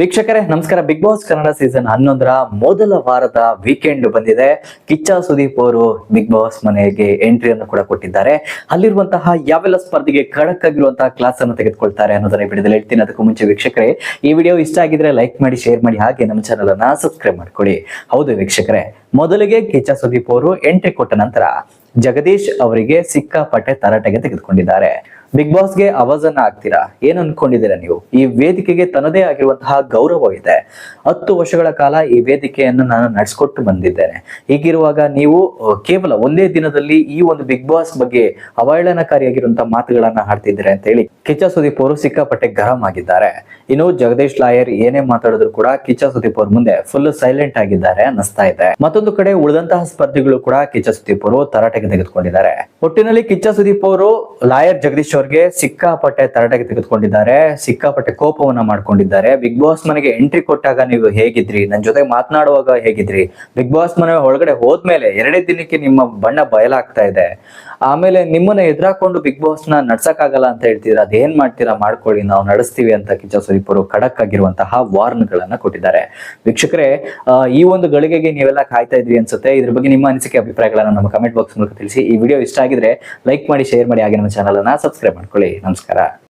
ವೀಕ್ಷಕರೇ, ನಮಸ್ಕಾರ. Big boss Kannada season ಹನ್ನೊಂದರ ಮೊದಲ ವಾರದ ವೀಕೆಂಡ್ ಬಂದಿದೆ. ಕಿಚ್ಚ ಸುದೀಪ್ ಅವರು ಬಿಗ್ ಬಾಸ್ ಮನೆಗೆ ಎಂಟ್ರಿಯನ್ನು ಕೂಡ ಕೊಟ್ಟಿದ್ದಾರೆ. ಅಲ್ಲಿರುವಂತಹ ಯಾವೆಲ್ಲ ಸ್ಪರ್ಧೆಗೆ ಖಡಕ್ ಆಗಿರುವಂತಹ ಕ್ಲಾಸ್ ಅನ್ನು ತೆಗೆದುಕೊಳ್ತಾರೆ ಅನ್ನೋದನ್ನ ವಿಡಿಯೋದಲ್ಲಿ ಹೇಳ್ತೀನಿ. ಅದಕ್ಕೂ ಮುಂಚೆ ವೀಕ್ಷಕರೇ, ಈ ವಿಡಿಯೋ ಇಷ್ಟ ಆಗಿದ್ರೆ ಲೈಕ್ ಮಾಡಿ ಶೇರ್ ಮಾಡಿ, ಹಾಗೆ ನಮ್ಮ ಚಾನಲ್ ಅನ್ನ ಸಬ್ಸ್ಕ್ರೈಬ್ ಮಾಡ್ಕೊಳ್ಳಿ. ಹೌದು ವೀಕ್ಷಕರೇ, ಮೊದಲಿಗೆ ಕಿಚ್ಚ ಸುದೀಪ್ ಅವರು ಎಂಟ್ರಿ ಕೊಟ್ಟ ನಂತರ ಜಗದೀಶ್ ಅವರಿಗೆ ಸಿಕ್ಕಾಪಟ್ಟೆ ತರಾಟೆಗೆ ತೆಗೆದುಕೊಂಡಿದ್ದಾರೆ. ಬಿಗ್ ಬಾಸ್ಗೆ ಅವಾಜನ್ನ ಆಗ್ತೀರಾ? ಏನ್ ಅನ್ಕೊಂಡಿದ್ದೀರಾ ನೀವು? ಈ ವೇದಿಕೆಗೆ ತನ್ನದೇ ಆಗಿರುವಂತಹ ಗೌರವ ಇದೆ. ಹತ್ತು ವರ್ಷಗಳ ಕಾಲ ಈ ವೇದಿಕೆಯನ್ನು ನಾನು ನಡೆಸ್ಕೊಟ್ಟು ಬಂದಿದ್ದೇನೆ. ಹೀಗಿರುವಾಗ ನೀವು ಕೇವಲ ಒಂದೇ ದಿನದಲ್ಲಿ ಈ ಒಂದು ಬಿಗ್ ಬಾಸ್ ಬಗ್ಗೆ ಅವಹೇಳನಕಾರಿಯಾಗಿರುವಂತಹ ಮಾತುಗಳನ್ನ ಆಡ್ತಿದ್ದೀರಾ ಅಂತ ಹೇಳಿ ಕಿಚ್ಚ ಸುದೀಪ್ ಅವರು ಸಿಕ್ಕಾಪಟ್ಟೆ ಗರಂ ಆಗಿದ್ದಾರೆ. ಇನ್ನು ಜಗದೀಶ್ ಲಾಯರ್ ಏನೇ ಮಾತಾಡಿದ್ರು ಕೂಡ ಕಿಚ್ಚ ಸುದೀಪ್ ಅವ್ರ ಮುಂದೆ ಫುಲ್ ಸೈಲೆಂಟ್ ಆಗಿದ್ದಾರೆ ಅನ್ನಿಸ್ತಾ ಇದೆ. ಮತ್ತೊಂದು ಕಡೆ ಉಳಿದಂತಹ ಸ್ಪರ್ಧಿಗಳು ಕೂಡ ಕಿಚ್ಚ ಸುದೀಪ್ ಅವರು ತರಾಟೆಗೆ ತೆಗೆದುಕೊಂಡಿದ್ದಾರೆ. ಒಟ್ಟಿನಲ್ಲಿ ಕಿಚ್ಚ ಸುದೀಪ್ ಅವರು ಲಾಯರ್ ಜಗದೀಶ್ ಅವ್ರಿಗೆ ಸಿಕ್ಕಾಪಟ್ಟೆ ತರಾಟೆಗೆ ತೆಗೆದುಕೊಂಡಿದ್ದಾರೆ, ಸಿಕ್ಕಾಪಟ್ಟೆ ಕೋಪವನ್ನ ಮಾಡ್ಕೊಂಡಿದ್ದಾರೆ. ಬಿಗ್ ಬಾಸ್ ಮನೆಗೆ ಎಂಟ್ರಿ ಕೊಟ್ಟಾಗ ನೀವು ಹೇಗಿದ್ರಿ? ನನ್ನ ಜೊತೆ ಮಾತನಾಡುವಾಗ ಹೇಗಿದ್ರಿ? ಬಿಗ್ ಬಾಸ್ ಮನೆ ಒಳಗಡೆ ಹೋದ್ಮೇಲೆ ಎರಡೇ ದಿನಕ್ಕೆ ನಿಮ್ಮ ಬಣ್ಣ ಬಯಲಾಗ್ತಾ ಇದೆ. ಆಮೇಲೆ ನಿಮ್ಮನ್ನ ಎದುರಾಕೊಂಡು ಬಿಗ್ ಬಾಸ್ನ ನಡ್ಸಕ್ಕಾಗಲ್ಲ ಅಂತ ಹೇಳ್ತೀರಾ? ಅದೇನ್ ಮಾಡ್ತೀರಾ? ಮಾಡ್ಕೊಳ್ಳಿ, ನಾವು ನಡೆಸ್ತೀವಿ ಅಂತ ಕಿಚ್ಚ ಅವರು ಖಡಕ್ ಆಗಿರುವಂತಹ ವಾರ್ನ್ ಗಳನ್ನ ಕೊಟ್ಟಿದ್ದಾರೆ. ವೀಕ್ಷಕರೇ ಈ ಒಂದು ಗಳಿಗೆಗೆ ನೀವೆಲ್ಲ ಕಾಯ್ತಾ ಇದ್ವಿ ಅನ್ಸುತ್ತೆ. ಇದ್ರ ಬಗ್ಗೆ ನಿಮ್ಮ ಅನಿಸಿಕೆ, ಅಭಿಪ್ರಾಯಗಳನ್ನ ನಮ್ಮ ಕಮೆಂಟ್ ಬಾಕ್ಸ್ ಮೂಲಕ ತಿಳಿಸಿ. ಈ ವಿಡಿಯೋ ಇಷ್ಟ ಆಗಿದ್ರೆ ಲೈಕ್ ಮಾಡಿ, ಶೇರ್ ಮಾಡಿ, ಹಾಗೆ ನಮ್ಮ ಚಾನಲ್ ಅನ್ನ ಸಬ್ಸ್ಕ್ರೈಬ್ ಮಾಡ್ಕೊಳ್ಳಿ. ನಮಸ್ಕಾರ.